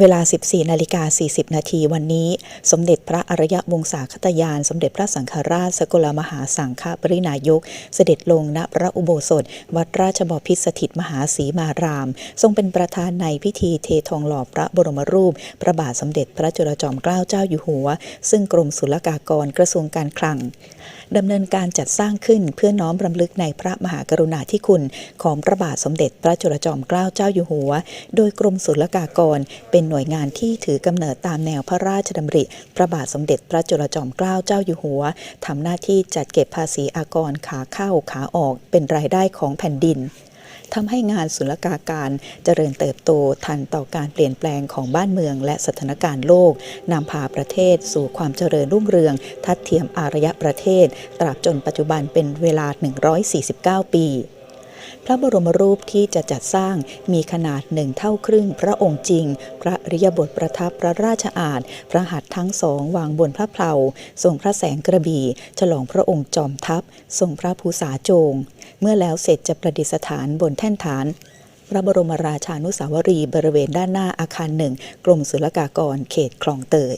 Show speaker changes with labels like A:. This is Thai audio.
A: เวลา 14 นาฬิกา 40 นาทีวันนี้ สมเด็จพระอริยวงศาคตยาน สมเด็จพระสังฆราช สกลมหาสังฆปรินายก เสด็จลงณพระอุโบสถ วัดราชบพิตรสถิตมหาศีมาราม ทรงเป็นประธานในพิธีเททองหล่อพระบรมรูป พระบาทสมเด็จพระจุลจอมเกล้าเจ้าอยู่หัว ซึ่งกรมศุลกากรกระทรวงการคลังดำเนินการจัดสร้างขึ้นเพื่อน้อมรำลึกในพระมหากรุณาธิคุณ ของพระบาทสมเด็จพระจุลจอมเกล้าเจ้าอยู่หัว โดยกรมศุลกากรเป็นหน่วยงานที่ถือกำเนิดตามแนวพระราชดำริ พระบาทสมเด็จพระจุลจอมเกล้าเจ้าอยู่หัวทำหน้าที่จัดเก็บภาษีอากรขาเข้าขาออกเป็นรายได้ของแผ่นดินทำให้งานศุลกาการเจริญเติบโตทันต่อการเปลี่ยนแปลงของบ้านเมืองและสถานการณ์โลกนำพาประเทศสู่ความเจริญรุ่งเรือง ทัดเทียมอารยประเทศ ตราบจนปัจจุบันเป็นเวลา 149 ปี พระบรมรูปที่จะจัดสร้างมีขนาดหนึ่งเท่าครึ่งพระองค์จริง พระริยบทประทับพระราชอาณพระหัตถ์ทั้งสองวางบนพระเพลาทรงพระแสงกระบี่ ฉลองพระองค์จอมทัพ ทรงพระภูษาโจง เมื่อแล้วเสร็จจะประดิษฐานบนแท่นฐานพระบรมราชานุสาวรีบริเวณด้านหน้าอาคารหนึ่งกรมศุลกากรเขตคลองเตย